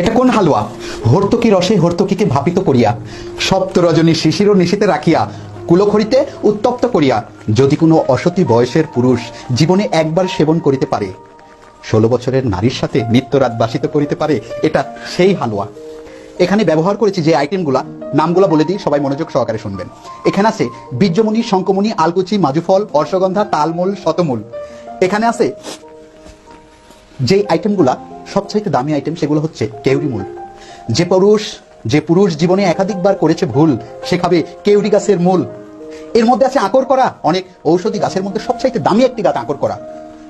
এটা কোন হালুয়া? হর্তকি রসে হর্তকিকে ভাপিত করিয়া, সপ্ত রজনী শিশির নিশিতে রাখিয়া, কুলখড়িতে উত্তপ্ত করিয়া, যদি কোনো অসতী বয়সের পুরুষ জীবনে একবার সেবন করিতে পারে, ষোলো বছরের নারীর সাথে নিত্যরাত বাসিত করিতে পারে, এটা সেই হালুয়া। এখানে ব্যবহার করেছি যে আইটেমগুলা, নামগুলা বলে দিই, সবাই মনোযোগ সহকারে শুনবেন। এখানে আছে বীর্যমণি শঙ্কমণি আলকুচি, মাজুফল অর্শগন্ধা তালমূল, শতমূল। এখানে আছে যে আইটেমগুলা সবচাইতে দামি আইটেম সেগুলো হচ্ছে কেউরি মূল। যে পুরুষ যে পুরুষ জীবনে একাধিকবার করেছে ভুল, সে খাবে কেউরি গাছের মূল। এর মধ্যে আছে আকর করা, অনেক ঔষধি গাছের মধ্যে সবচাইতে দামি একটি গাছ আকর করা।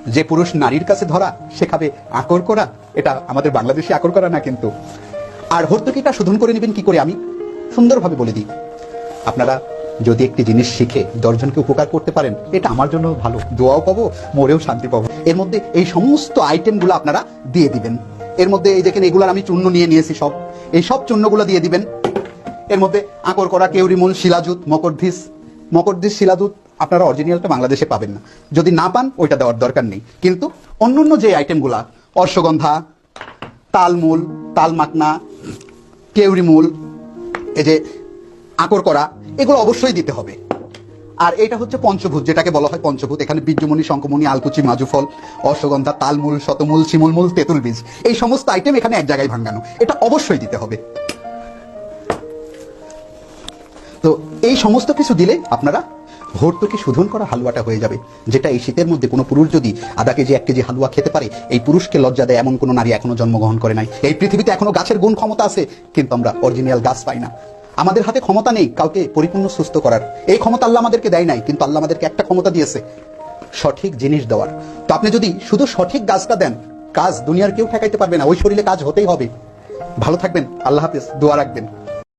যে পুরুষ নারীর কাছে ধরা, সে খাবে আকর করা। এটা আমাদের বাংলাদেশে আকর করা না কিন্তু। আর হর্তকিটা শোধন করে নেবেন কি করে আমি? সুন্দরভাবে বলে দিই। আপনারা যদি একটি জিনিস শিখে দশজনকে উপকার করতে পারেন, এটা আমার জন্য ভালো। দোয়াও পাবো, মরেও শান্তি পাবো। এর মধ্যে এই সমস্ত আইটেমগুলো আপনারা দিয়ে দিবেন। এর মধ্যে এই দেখেন, এগুলার আমি চূর্ণ নিয়ে নিয়েছি সব। এই সব চূর্ণগুলো দিয়ে দিবেন। এর মধ্যে আঁকর করা কেউরিমূল শিলাজুত মকরধিস। মকরধিস শিলাজুত আপনারা অরিজিনালটা বাংলাদেশে পাবেন না। যদি না পান, ওইটা দেওয়ার দরকার নেই। কিন্তু অন্যান্য যে আইটেমগুলা অশ্বগন্ধা, তালমূল তালমাকনা কেউরিমূল, এই যে আকর করা, এগুলো অবশ্যই দিতে হবে। আর এটা হচ্ছে পঞ্চভূত, যেটাকে বলা হয় পঞ্চভূত। এখানে বীর্যমণি শঙ্কমণি আলকুচি, মাজুফল, অশ্বগন্ধা, তালমূল, শতমূল শিমুলমূল তেঁতুল বীজ, এই সমস্ত আইটেম এখানে এক জায়গায় ভাঙানো। এটা অবশ্যই দিতে হবে। তো এই সমস্ত কিছু দিলে আপনারা ভর্তুকি শোধন করা হালুয়াটা হয়ে যাবে, যেটা এই শীতের মধ্যে কোনো পুরুষ যদি আধা কেজি, এক কেজি হালুয়া খেতে পারে, এই পুরুষকে লজ্জা দেয় এমন কোনো নারী এখনও জন্মগ্রহণ করে নাই। এই পৃথিবীতে এখনও গাছের গুণ ক্ষমতা আছে, কিন্তু আমরা অরিজিনাল গাছ পাই না। আমাদের হাতে ক্ষমতা নেই কাউকে পরিপূর্ণ সুস্থ করার। এই ক্ষমতা আল্লাহ আমাদেরকে দেয় নাই, কিন্তু আল্লাহ আমাদেরকে একটা ক্ষমতা দিয়েছে, সঠিক জিনিস দেওয়ার। তো আপনি যদি শুধু সঠিক গাছটা দেন, কাজ দুনিয়ার কেউ ঠেকাইতে পারবে না, ওই শরীরে কাজ হতেই হবে। ভালো থাকবেন, আল্লাহ হাফিজ, দোয়া রাখবেন।